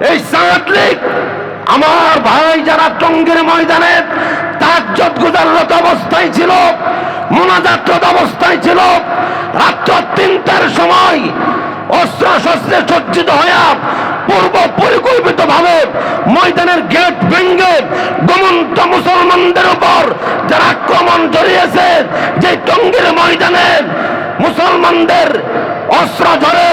এই সাত লীগ, আমার ভাই যারা টঙ্গের ময়দানে তাজ্জত গুজাররত অবস্থায় ছিল, মোনাজাতরত অবস্থায় ছিল, রাত্র তিনটার সময় অস্ত্র শস্ত্রে সজ্জিত হইয়া পূর্ব পরিকল্পিত ভাবে ময়দানের গেট ভেঙ্গে গমন্ত মুসলমানদের উপর যারা আক্রমণ জড়িয়েছে, যে টঙ্গের ময়দানে মুসলমানদের অস্ত্র ধরে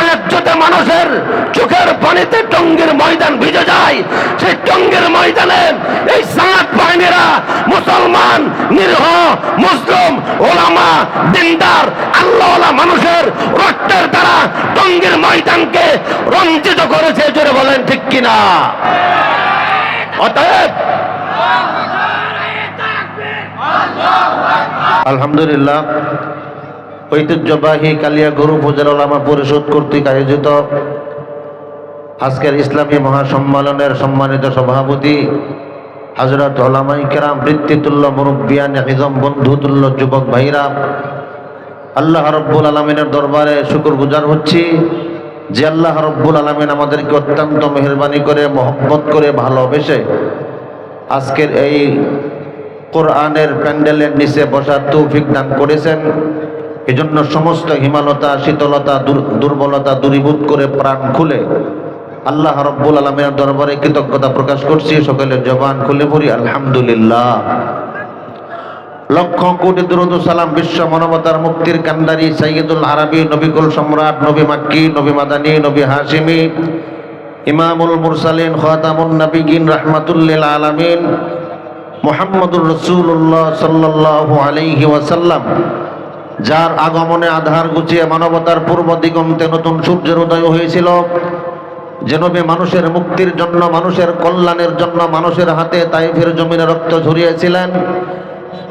তাহাজ্জতে মানুষের চোখের পানিতে টঙ্গের ময়দান ভিজে যায়। সেই টঙ্গের ময়দানে এই সাত বাহিনীরা মুসলমান নিরহ মুসলিম ওলামা দিনদার আল্লাহ মানুষের রক্তের দ্বারা টঙ্গের ময়দানকে রঞ্জিত করেছে জোরে বলেন ঠিক কিনা? অতএব আলহামদুলিল্লাহ ঐতিহ্যবাহী কালিয়া গরু ওলামা পরিষদ কর্তৃক আয়োজিত আজকের ইসলামী মহাসম্মেলনের সম্মানিত সভাপতি হজরত ওলামাই কেরাম বৃত্তিতুল্য মুরব্বিয়ান হিজম বন্ধুতুল্য যুবক ভাইরা, আল্লাহ রব্বুল আলমিনের দরবারে শুকুর গুজার হচ্ছি যে আল্লাহ রব্বুল আলমিন আমাদেরকে অত্যন্ত মেহরবানি করে, মহব্বত করে ভালোবেসে আজকের এই কোরআনের প্যান্ডেলের নিচে বসার তৌফিক দান করেছেন। এজন্য সমস্ত হিমালতা, শীতলতা দুর্বলতা দূরীভূত করে প্রাণ খুলে আল্লাহ রব্বুল আলমের দরবারে কৃতজ্ঞতা প্রকাশ করছি। সকলের জবান খুলে পড়ি, আলহামদুলিল্লাহ। লক্ষ কোটি দুরুদ সালাম, বিশ্ব মানবতার মুক্তির কান্দারি সাইয়দুল আরবি নবিকুল সম্রাট, নবী মাক্কি, নবী মাদানী, নবী হাশিমি, ইমামুল মুরসালিন, খাতামুন নবিগিন রাহমাতুল্লিল আলামিন, মোহাম্মদুর রসুল্লাহ সাল্লাল্লাহু আলাইহি ওয়াসাল্লাম। যার আগমনে আধার গুছিয়ে মানবতার পূর্ব দিগন্তে নতুন সূর্যের উদয় হয়েছিল, যে নবী মানুষের মুক্তির জন্য, মানুষের কল্যাণের জন্য মানুষের হাতে তাইফের জমিনে রক্ত ঝরিয়েছিলেন।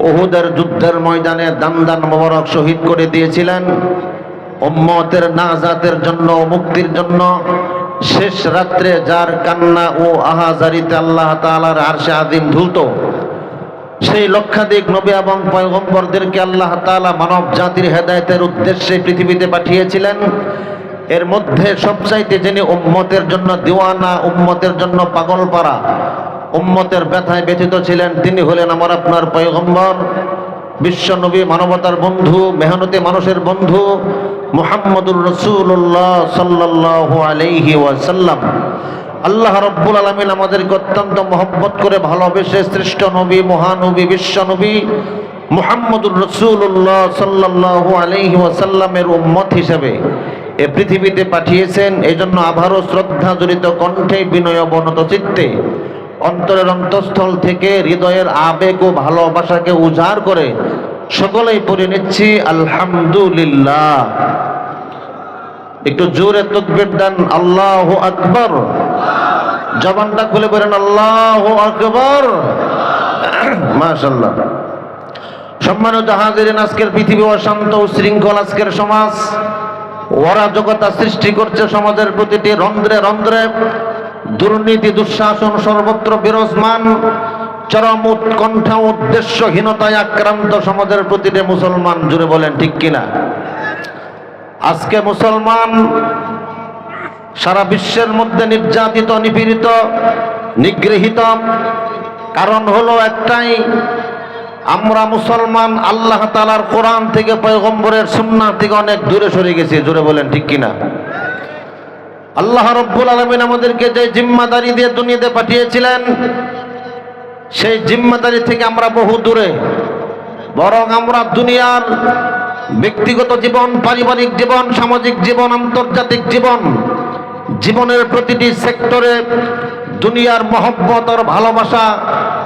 ওহুদের যুদ্ধের ময়দানে দান দান মোবারক শহীদ করে দিয়েছিলেন। উম্মতের নাজাতের জন্য মুক্তির জন্য শেষ রাত্রে যার কান্না ও আহাজারিতে আল্লাহ তাআলার আরশে আদিম ধুলত। সেই লক্ষাধিক নবী এবং পয়গম্বরদেরকে আল্লাহ তাআলা মানব জাতির হেদায়েতের উদ্দেশ্যে পৃথিবীতে পাঠিয়েছিলেন। এর মধ্যে সবচাইতে যিনি উম্মতের জন্য দিওয়ানা, উম্মতের জন্য পাগল পারা উম্মতের ব্যথায় ব্যথিত ছিলেন, তিনি হলেন আমার আপনার পয়গম্বর। বিশ্ব নবী, মানবতার বন্ধু, মেহনতি মানুষের বন্ধু মুহাম্মদুর রসুল্লাহ সাল্লাল্লাহু আলাইহি ওয়াসাল্লাম। আল্লাহ রব্বুল আলমিন আমাদেরকে অত্যন্ত মহব্বত করে ভালোবেসে শ্রেষ্ঠ নবী, মহানবী বিশ্ব নবী মুহাম্মদুর রসুল্লাহ সাল্লাল্লাহু আলাইহি ওয়াসাল্লামের উম্মত হিসেবে এ পৃথিবীতে পাঠিয়েছেন। এই জন্য আবারও শ্রদ্ধা জড়িত কণ্ঠে বিনয় বনত চিত্তে অন্তরের অন্তঃস্থল থেকে হৃদয়ের আবেগ ও ভালোবাসাকে উজাড় করে সকলেই পড়ে নিচ্ছি, আলহামদুলিল্লাহ। একটু জোরে তকবির দেন, আল্লাহ আকবর। জবানটা খুলে বলেন, আল্লাহ আকবর। মাশাল্লাহ সম্মানিত হাজিরিন, আজকের পৃথিবী অশান্ত শৃঙ্খল আজকের সমাজ। অরাজকতা সৃষ্টি করছে সমাজের প্রতিটি রন্ধ্রে রন্ধ্রে। দুর্নীতি, দুঃশাসন, সর্বত্র বিরাজমান। চরম উৎকণ্ঠা উদ্দেশ্যহীনতায় আক্রান্ত সমাজের প্রতিটি মুসলমান জুড়ে বলেন, ঠিক কিনা? আজকে মুসলমান সারা বিশ্বের মধ্যে নির্যাতিত, নিপীড়িত, নিগৃহীত। কারণ হলো একটাই, আমরা মুসলমান আল্লাহ তালার কোরআন থেকে, পয়গম্বরের সুন্না থেকে অনেক দূরে সরে গেছি, জোরে বলেন ঠিক কিনা? আল্লাহ রব্বুল আলমিন আমাদেরকে যে জিম্মাদারি দিয়ে দুনিয়াতে পাঠিয়েছিলেন, সেই জিম্মাদারি থেকে আমরা বহু দূরে। বরং আমরা দুনিয়ার ব্যক্তিগত জীবন, পারিবারিক জীবন, সামাজিক জীবন, আন্তর্জাতিক জীবন, জীবনের প্রতিটি সেক্টরে দুনিয়ার মহব্বত আর ভালোবাসা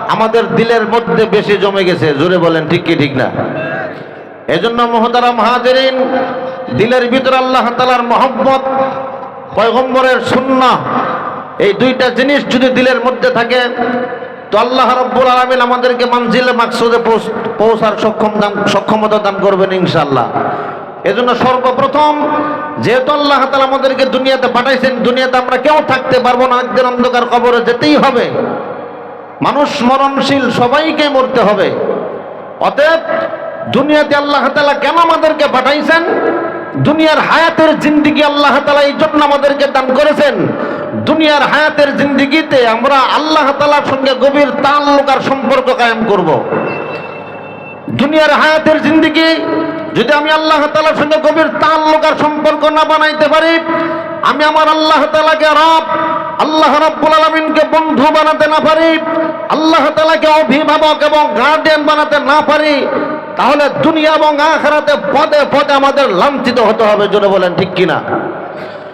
আমাদের দিলের মধ্যে বেশি জমে গেছে। জোরে বলেন, ঠিক কি, ঠিক না? এজন্য মহতারাম হাজেরিন, দিলের ভিতর আল্লাহ তালার মহব্বত, পয়গম্বরের সুন্না এই দুইটা জিনিস যদি দিলের মধ্যে থাকে তো আল্লাহ রব্বুল আলমিন আমাদেরকে মানজিলে মাকসুদে পৌঁছার সক্ষম দান সক্ষমতা দান করবেন ইনশাল্লাহ এজন্য সর্বপ্রথম, যেহেতু আল্লাহ তালা আমাদেরকে দুনিয়াতে পাঠাইছেন, দুনিয়াতে আমরা কেউ থাকতে পারব না, একদিন অন্ধকার কবরে যেতেই হবে। মানুষ মরণশীল, সবাইকে মরতে হবে। অতএব, দুনিয়াতে আল্লাহ তালা কেন আমাদেরকে পাঠাইছেন? দুনিয়ার হায়াতের জিন্দিগি আল্লাহ তালা এই জন্য আমাদেরকে দান করেছেন। দুনিয়ার হায়াতের জিন্দিগিতে আমরা আল্লাহ তালার সঙ্গে গভীর তাল্লুক আর সম্পর্ক কায়েম করব। দুনিয়ার হায়াতের জিন্দিগি, যদি আমি আল্লাহ তালার সঙ্গে গভীর তাল্লুক আর সম্পর্ক না বানাইতে পারি, আমি আমার আল্লাহ তালাকে রব, আল্লাহ রব্বুল আলমিনকে বন্ধু বানাতে না পারি, আল্লাহ তালাকে অভিভাবক এবং গার্ডিয়ান বানাতে না পারি, তাহলে দুনিয়া এবং আখেরাতে পদে পদে আমাদের লাঞ্ছিত হতে হবে, জোরে বলেন ঠিক কিনা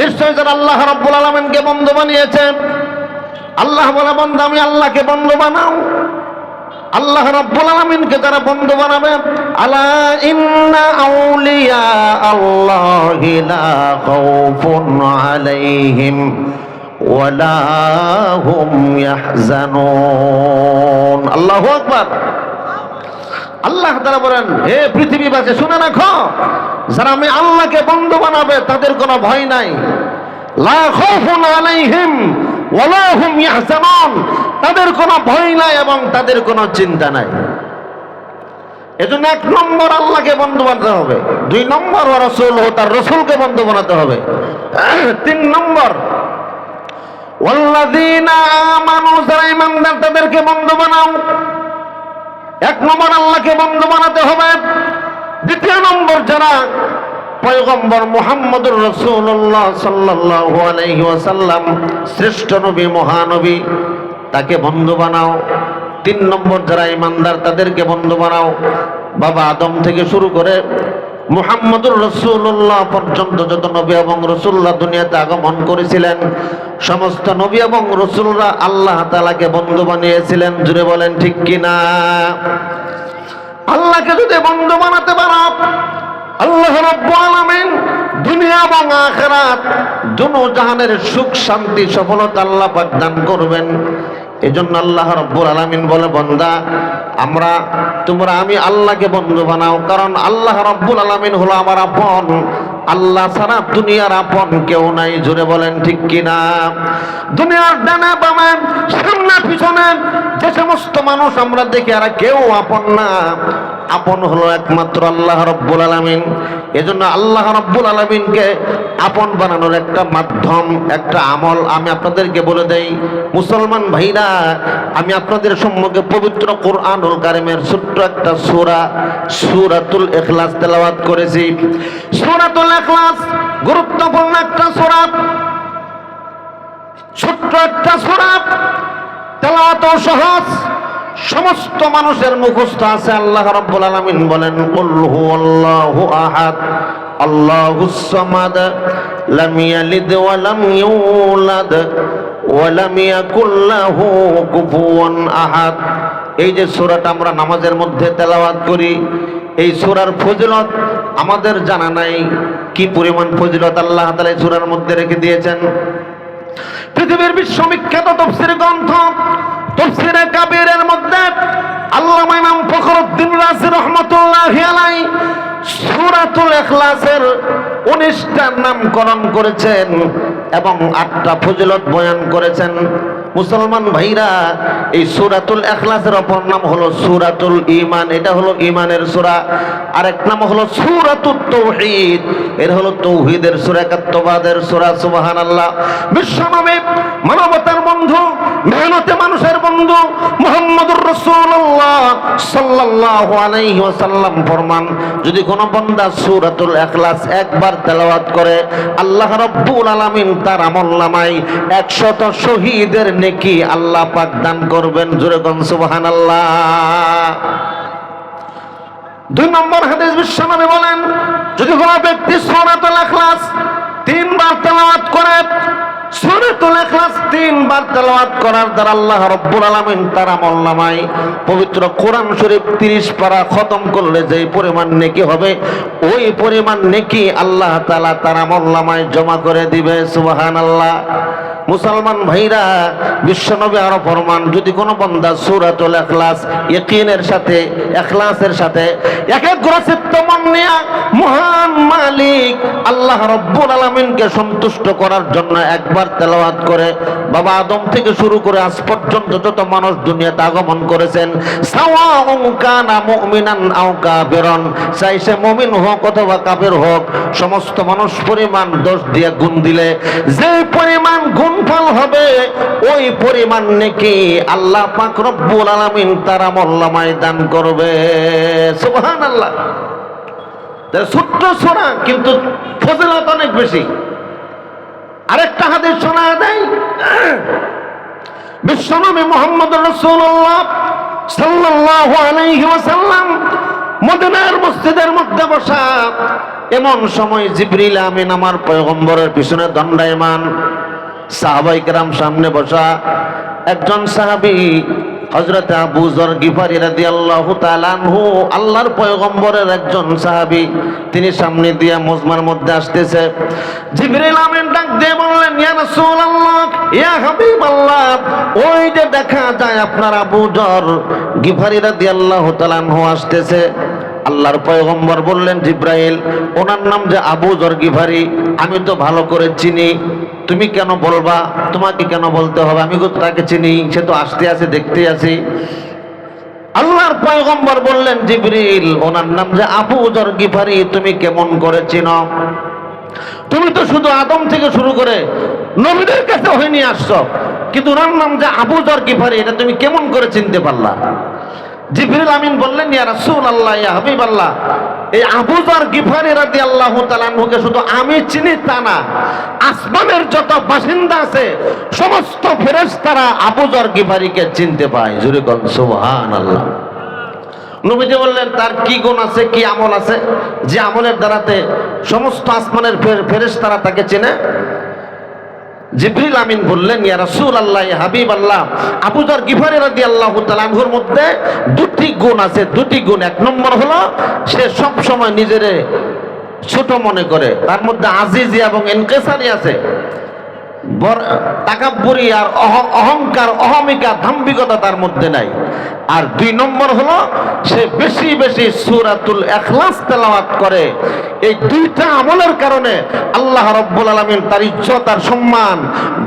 নিশ্চয় যারা আল্লাহ রব্বুল আলমিনকে বন্ধু বানিয়েছে, আল্লাহ বলে বন্ধু আমি আল্লাহকে বন্ধু বানাও। আল্লাহ রব্বুল আলমিনকে যারা বন্ধু বানাবে, আলা ইন্না আউলিয়া আল্লাহি আলাইহিম ওয়ালা আল্লাহু আকবার। আল্লাহ তারা বলেন, হে পৃথিবীবাসী, শুনে রাখো, যারা আমি আল্লাহকে বন্ধু বানাবে, তাদের কোনো ভয় নাই। তাদের কোনো ভয় নাই এবং তাদের কোনো চিন্তা নাই। এজন্য এক নম্বর আল্লাহকে বন্ধু বানাতে হবে। দুই নম্বর ও রসুল ও তার রসুলকে বন্ধু বানাতে হবে। তিন নম্বর তাদেরকে বন্ধু বানাও। এক নম্বর আল্লাহকে বন্ধু বানাতে হবে। দ্বিতীয় নম্বর যারা পয়গম্বর মোহাম্মদুর রসুল্লাহ আলাইহি শ্রেষ্ঠ নবী, মহানবী, তাকে বন্ধু বানাও। তিন নম্বর যারা ইমানদার, তাদেরকে বন্ধু বানাও। বাবা আদম থেকে শুরু করে মুহাম্মদুর রসুল্লাহ পর্যন্ত যত নবী এবং রসুল্লাহ দুনিয়াতে আগমন করেছিলেন, সমস্ত নবী এবং রসুলরা আল্লাহ তালাকে বন্ধু বানিয়েছিলেন। জুড়ে বলেন, ঠিক কিনা? আল্লাহকে যদি বন্ধু বানাতে পারো, আল্লাহ আলামিন দুনিয়া এবং আখিরাত দুনো জাহানের সুখ, শান্তি, সফলতা আল্লাহ দান করবেন। এজন্য আল্লাহ রব্বুল আলমিন বলে, বন্দা, আমরা, তোমরা আমি আল্লাহকে বন্ধু বানাও, কারণ আল্লাহ রব্বুল আলমিন হলো আমার আপন। আল্লাহ সারা দুনিয়ার আপন কেউ নাই। জুড়ে বলেন, ঠিক কিনা? দুনিয়ার ডানা বামে, সামনে পিছনে যে সমস্ত মানুষ আমরা দেখি আর কেউ আপন না। আপন হলো একমাত্র আল্লাহ রব্বুল আলামিন। এজন্য আল্লাহ রব্বুল আলামিনকে আপন বানানোর একটা মাধ্যম, একটা আমল আমি আপনাদেরকে বলে দেই। মুসলমান ভাইরা, আমি আপনাদের সম্মুখে পবিত্র কোরআনুল কারিমের ছোট্ট একটা সূরা, সূরাতুল এখলাস তেলাওয়াত করেছি। সূরাতুল এখলাস গুরুত্বপূর্ণ একটা সূরা, ছোট্ট একটা সূরা তেলাওয়াত সহজ। সমস্ত মানুষের মুখস্থ আছে, আল্লাহ রাব্বুল আলামিন বলেন, কুল হুয়াল্লাহু আহাদ, আল্লাহুস সামাদ, লাম ইয়ালিদ ওয়া লাম ইউলাদ, ওয়া লাম ইয়াকুল লাহু কুফুয়ান আহাদ। এই যে সূরাটা আমরা নামাজের মধ্যে তেলাওয়াত করি, এই সূরার ফজিলত আমাদের জানা নাই, কি পরিমাণ ফজিলত আল্লাহ তাআলা এই সূরার মধ্যে রেখে দিয়েছেন। পৃথিবীর বিশ্ববিখ্যাত তফসির গ্রন্থ তফসিরে কাবিরের মধ্যে আল্লামা ইমাম ফখরুদ্দিন রাজি রহমতুল্লাহ আলাই সূরাতুল ইখলাসের 19টা নামকরণ করেছেন এবং আটটা ফজিলত বয়ান করেছেন। মুসলমান ভাইরা, এই সুরাতুল এখলাসের অপর নাম হলো সূরাতুল ইমান এটা হলো ঈমানের সূরা। আরেক নাম হলো সূরাতুত তাওহীদ এর হলো তৌহিদের সূরা, একাত্মবাদের সূরা, সুবহানাল্লাহ। বিশ্বনবী মানবতার বন্ধু, মেহনতে মানুষের বন্ধু, মুহাম্মদুর রাসূলুল্লাহ সাল্লাল্লাহু আলাইহি ওয়াসাল্লাম ফরমান, যদি কোনো বান্দা সূরাতুল ইখলাস একবার তেলাওয়াত করে, আল্লাহ রাব্বুল আলামিন তার আমলনামায় 100 শহীদের নেকি আল্লাহ পাক দান করবেন। জোরে কোন সুবহানাল্লাহ। দুই নম্বর হাদিস বিশ্বনবী বলেন, যদি কোনো ব্যক্তি সূরাতুল ইখলাস তিনবার তেলাওয়াত করে সূরাতুল ইখলাস তিনবার তেলাওয়াত করার দ্বারা আল্লাহ রাব্বুল আলামিন তার আমলনামায় পবিত্র কোরআন শরীফ 30 পারা খতম করলে যে পরিমাণ নেকি হবে, ওই পরিমাণ নেকি আল্লাহ তাআলা তার আমলনামায় জমা করে দিবে, সুবহানাল্লাহ। মুসলমান ভাইরা, বিশ্বনবী আরও ফরমান, যদি কোনো বন্দা সূরাতুল ইখলাস ইয়াকিনের সাথে, ইখলাসের সাথে একাগ্র চিত্ত মন মহান মালিক আল্লাহ রব্বুল আলামিনকে সন্তুষ্ট করার জন্য একবার তেলাওয়াত করে, বাবা আদম থেকে শুরু করে আজ পর্যন্ত যত মানুষ দুনিয়াতে আগমন করেছেন চাই সে মুমিন হোক অথবা কাফের হোক, সমস্ত মানুষ পরিমাণ দোষ দিয়ে গুণ দিলে, যে পরিমাণ গুণফল হবে। ওই পরিমাণ নাকি আল্লাহ পাক রব্বুল আলামিন তারা মোল্লামায় দান করবে। সুবহানাল্লাহ। তাহলে ছোট্ট সোনা, কিন্তু ফজিলত অনেক বেশি। আরেকটা হাদিস শোনা দেয় বিশ্বনবী মোহাম্মদ রসুল্লাহ সাল্লাল্লাহু আলাইহি ওয়াসাল্লাম মদিনার মসজিদের মধ্যে বসা, এমন সময় জিবরিল আমিন আমার পয়গম্বরের পিছনে দণ্ডায়মান সাহাবাই কেরাম সামনে বসা একজন সাহাবী হযরত আবু যর গিফারি রাদিয়াল্লাহু তাআলা আনহু, আল্লাহর পয়গম্বরের একজন সাহাবী, তিনি সামনে দিয়া মজমার মধ্যে আসতেছে। জিবরিল আমিন ডাক দিয়ে বললেন, ইয়া রাসূলুল্লাহ, ইয়া হাবিবাল্লাহ, ওই যে দেখা যায় আপনার আবু যর গিফারি রাদিয়াল্লাহু তাআলা আনহু আসতেছে। আল্লাহর পয়গম্বর বললেন, জিব্রাইল, ওনার নাম যে আবু যর গিফারি, আমি তো ভালো করে চিনি। তুমি কেন বলবা? তোমাকে কেন বলতে হবে? আমি তো তাকে চিনি, সে তো আসতে আছে দেখতে আছি আল্লাহর পয়গম্বর বললেন জিবরিল ওনার নাম যে আবু যর গিফারি, তুমি কেমন করে চিনো? তুমি তো শুধু আদম থেকে শুরু করে নবীদের কাছে হয়ে নিয়ে আসছো, কিন্তু ওনার নাম যে আবু যর গিফারি, এটা তুমি কেমন করে চিনতে পারলা? জিবরিল আমিন বললেন, ইয়া রাসূল আল্লাহ ইয়া হাবিব আল্লাহ এই আবু যর গিফারি রাদিয়াল্লাহু তাআলা আনহুকে শুধু আমি চিনি তা না, আসমানের যত বাসিন্দা আছে, সমস্ত ফেরেশতারা আবু যর গিফারিকে চিনতে পায়। জুরে কল সুবহানাল্লাহ। নবীজি বললেন, তার কি গুণ আছে, কি আমল আছে? যে আমলের দ্বারাতে সমস্ত আসমানের ফেরেস তারা তাকে চেনে? জিবরিল আমিন বললেন, ইয়া রাসূল আল্লাহ হাবিব আল্লাহ আবু যর গিফারি রাদিয়াল্লাহু তাআলা আনহুর মধ্যে দুটি গুণ আছে, দুটি গুণ। এক নম্বর হলো, সে সব সময় নিজেরে ছোট মনে করে। তার মধ্যে আজিজি এবং ইনকেসারি আছে। বর- তাকাব্বুরি আর অহংকার, অহমিকা, ধাম্বিকতা তার মধ্যে নাই। আর দুই নম্বর হলো, সে বেশি বেশি সুরাতুল এখলাস তেলাওয়াত করে। এই দুইটা আমলের কারণে আল্লাহ রব্বুল আলামিন তার ইজ্জত আর সম্মান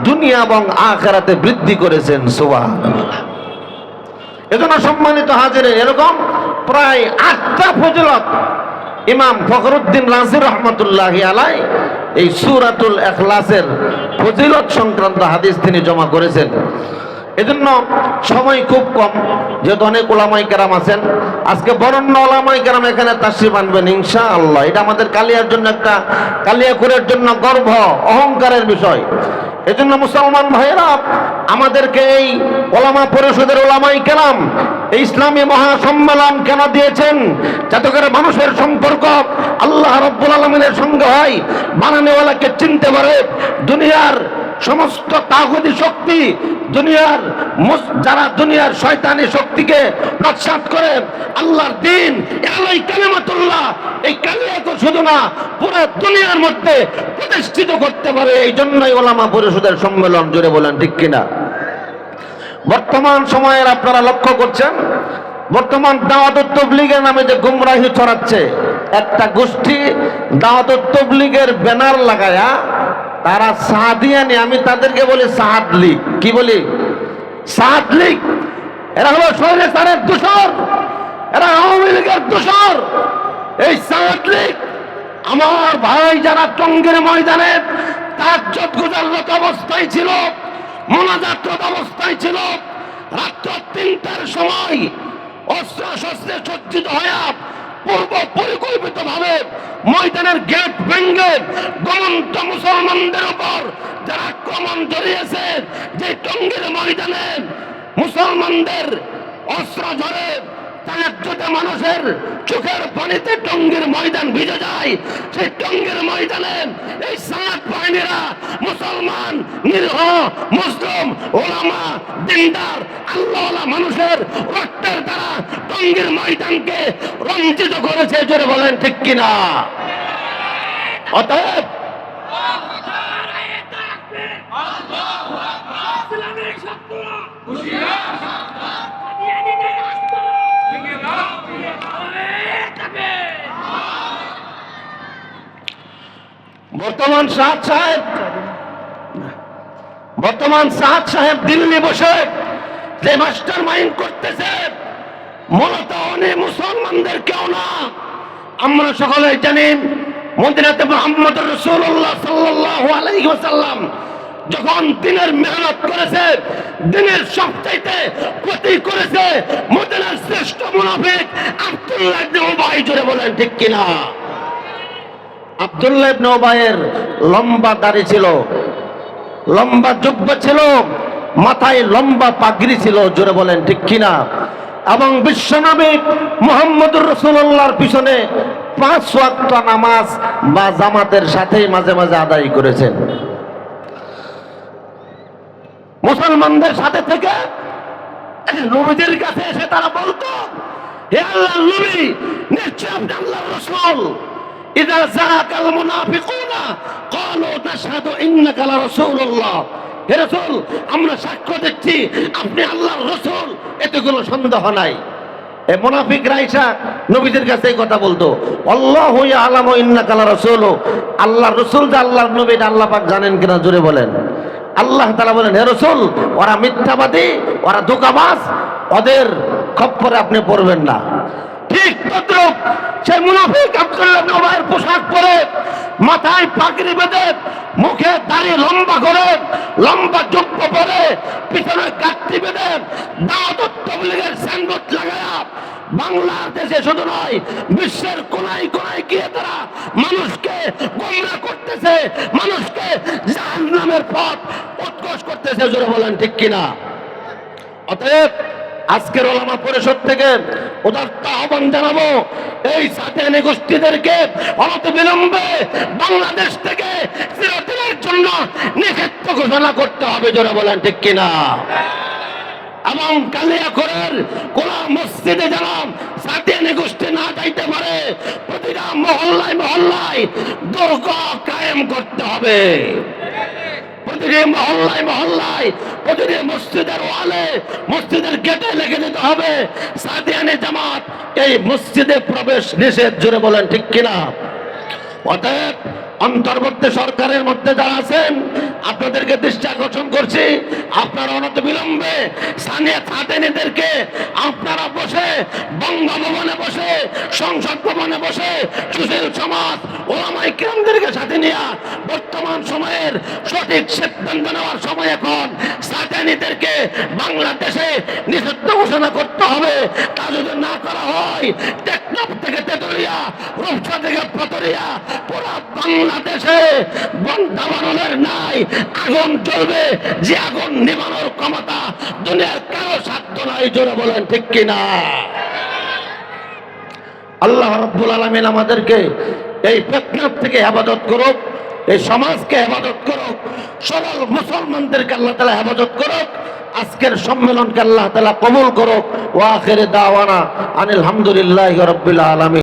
দুনিয়া এবং আখেরাতে বৃদ্ধি করেছেন, সুবহানাল্লাহ। এজন্য সম্মানিত হাজিরে এরকম প্রায় আটটা ফজিলত ইমাম ফখরুদ্দিন রাজি রহমতুল্লাহ আলাই এই সুরাতুল এখলাসের ফজিলত সংক্রান্ত হাদিস তিনি জমা করেছেন। এজন্য সময় খুব কম, যেহেতু অনেক ওলামাই কেরাম আছেন। আজকে বরণ্য ওলামাই কেরাম এখানে তাসিব আনবেন ইনশা আল্লাহ এটা আমাদের কালিয়ার জন্য একটা, কালিয়াকুরের জন্য গর্ব, অহংকারের বিষয়। এজন্য মুসলমান ভাইয়েরা, আমাদেরকে এই ওলামা পরিষদের ওলামাই কেরাম এই ইসলামী মহাসম্মেলন কেন দিয়েছেন? যাতে করে মানুষের সম্পর্ক আল্লাহ রব্বুল আলমিনের সঙ্গে হয়। বানানেওয়ালাকে চিনতে পারে। দুনিয়ার সমস্ত তাগুদি শক্তি দুনিয়ার যারা দুনিয়ার শয়তানি শক্তিকে নৎসাত করে, আল্লাহর দিন এই কালিমাতুল্লাহ, এই কালিয়াকে শুধু না, পুরো দুনিয়ার মধ্যে প্রতিষ্ঠিত করতে পারে। এই জন্যই ওলামা পরিষদের সম্মেলন জুড়ে বলেন, ঠিক কিনা? বর্তমান সময়ের আপনারা লক্ষ্য করছেন, বর্তমান দাওয়াত তবলিগের নামে যে গুমরাহি ছড়াচ্ছে, একটা গোষ্ঠী দাওয়াত তবলিগের ব্যানার লাগায়া তারা সাহাদিয়ানি আমি তাদেরকে বলি সাহাদ লীগ। কি বলি? সাহাদ লীগ। এরা হলো শহরে সারের দূষর এরা আওয়ামী লীগের দূষর এই সাহাদ লীগ আমার ভাই যারা টঙ্গের ময়দানে তাজ্জত গুজাররত অবস্থায় ছিল, মোনাজাতরত অবস্থায় ছিল, রাত্র তিনটার সময় অস্ত্র শস্ত্রে সজ্জিত হয়ে পূর্ব পরিকল্পিত ভাবে ময়দানের গেট ভেঙ্গে গমন্ত মুসলমানদের উপর যারা আক্রমণ জড়িয়েছে, যে টঙ্গের ময়দানে মুসলমানদের অস্ত্র ঝরে মানুষের চোখের পানিতে টঙ্গের ময়দান ভিজে যায়। সেই টঙ্গের ময়দানে এই সাত বাহিনীরা মুসলমান নিরীহ মুসলিম ওলামা দিনদার আল্লাহওয়ালা মানুষের রক্তের দ্বারা টঙ্গের ময়দানকে রঞ্জিত করেছে জোরে বলেন ঠিক কিনা? অতএব বর্তমান সাদ সাহেব, বর্তমান সাদ সাহেব দিল্লি বসে যে মাস্টার মাইন্ড করতেছে, মূলত অনেক মুসলমানদের কেউ না, আমরা সকলে জানি মদিনাতে মোহাম্মদ রসুল্লাহ সাল্লাল্লাহু আলাইহি ওয়াসাল্লাম যখন দিনের মেহনত করেছে, দিনের সবচাইতে ক্ষতি করেছে মদিনার শ্রেষ্ঠ মুনাফিক আব্দুল্লাহ ইবনে উবাই বলেন ঠিক কিনা? আব্দুল্লাহ ইবনে লম্বা দাড়ি ছিল, লম্বা জুব্বা ছিল, মাথায় লম্বা পাগড়ি ছিল, জোরে বলেন ঠিক কিনা? এবং বিশ্বনবী মোহাম্মদুর রসুল্লাহর পিছনে পাঁচ ওয়াক্ত নামাজ বা জামাতের সাথেই মাঝে মাঝে আদায় করেছেন। মুসলমানদের সাথে থেকে নবীদের কাছে এসে তারা বলতো, হে আল্লাহ নবী নিশ্চয় আপনি আল্লাহর রাসূল। ইদা জাআকাল মুনাফিকুনা ক্বালু নাশহাদু ইন্নাকা লা রাসূলুল্লাহ। হে রাসূল, আমরা সাক্ষ্য দিচ্ছি, আপনি আল্লাহর রাসূল এতে কোনো সন্দেহ নাই। এ মুনাফিক রাইসা নবীদের কাছে এই কথা বলতো, আল্লাহ আলাম ইন্নাকা লা রাসূল। আল্লাহ রসুল যে আল্লাহর নবী আল্লাহ পাক জানেন কিনা জোরে বলেন। আল্লাহ তাআলা বলেন, হে রসুল, ওরা মিথ্যাবাদী, ওরা ধোকাবাজ, ওদের খপ্পরে আপনি পড়বেন না। লাগায়া বাংলাদেশে শুধু নয়, বিশ্বের কোনায় কোনায় গিয়ে তারা মানুষকে গোমরা করতেছে, মানুষকে জাহান্নামের পথ উৎকোষ জোরে বলেন, ঠিক কিনা? অতএব আজকের ওলামা পরিষদ থেকে উদার্ত আহ্বান জানাব, এই সাতেনে গোষ্ঠীদেরকে অনত বিলম্বে বাংলাদেশ থেকে চিরদিনের জন্য নিষিদ্ধ ঘোষণা করতে হবে, জোরে বলেন, ঠিক কিনা? এবং কালিয়াখরের কোলা মসজিদে যেন সাতিয়ানি গোষ্ঠী না যাইতে পারে, প্রতিটা মহল্লায় মহল্লায় দুর্গ কায়েম করতে হবে। প্রতিটি মহল্লায় মহল্লায় প্রতিটি মসজিদের ওয়ালে, মসজিদের গেটে লেগে দিতে হবে। সাদিয়ানি জামাত এই মসজিদে প্রবেশ নিষেধ জুড়ে বলেন ঠিক কিনা? অতএব অন্তর্বর্তী সরকারের মধ্যে যারা আছেন আপনাদেরকে দৃষ্টি আকর্ষণ করছি। আপনারা অনত বিলম্বে স্থানীয় ছাতেনীদেরকে আপনারা বসে, বঙ্গভবনে বসে, সংসদ ভবনে বসে, সুশীল সমাজ, ওলামাই কেন্দ্রকে সাথে নিয়ে বর্তমান সময়ের সঠিক সিদ্ধান্ত নেওয়ার সময় এখন সাতেনীদেরকে বাংলাদেশে নিষিদ্ধ ঘোষণা করতে হবে। তা যদি না করা হয়, টেকনাফ থেকে তেতুলিয়া, রূপসা থেকে পাতরিয়া পুরো বাংলাদেশে বন্ধাবরণের নাই আগুন জ্বলবে, যে আগুন নিবানোর ক্ষমতা দুনিয়ার কারও সাধ্য নাই, জোরে বলেন, ঠিক কিনা? আল্লাহ রব্বুল আলমিন আমাদেরকে এই ফেতনার থেকে হেফাজত করুক, এই সমাজকে হেফাজত করুক, সরল মুসলমানদেরকে আল্লাহ তালা হেফাজত করুক, আজকের সম্মেলনকে আল্লাহ তালা কবুল করুক ওয়াখের দাওয়ানা আনিল হামদুলিল্লাহ রব্বিল আলমী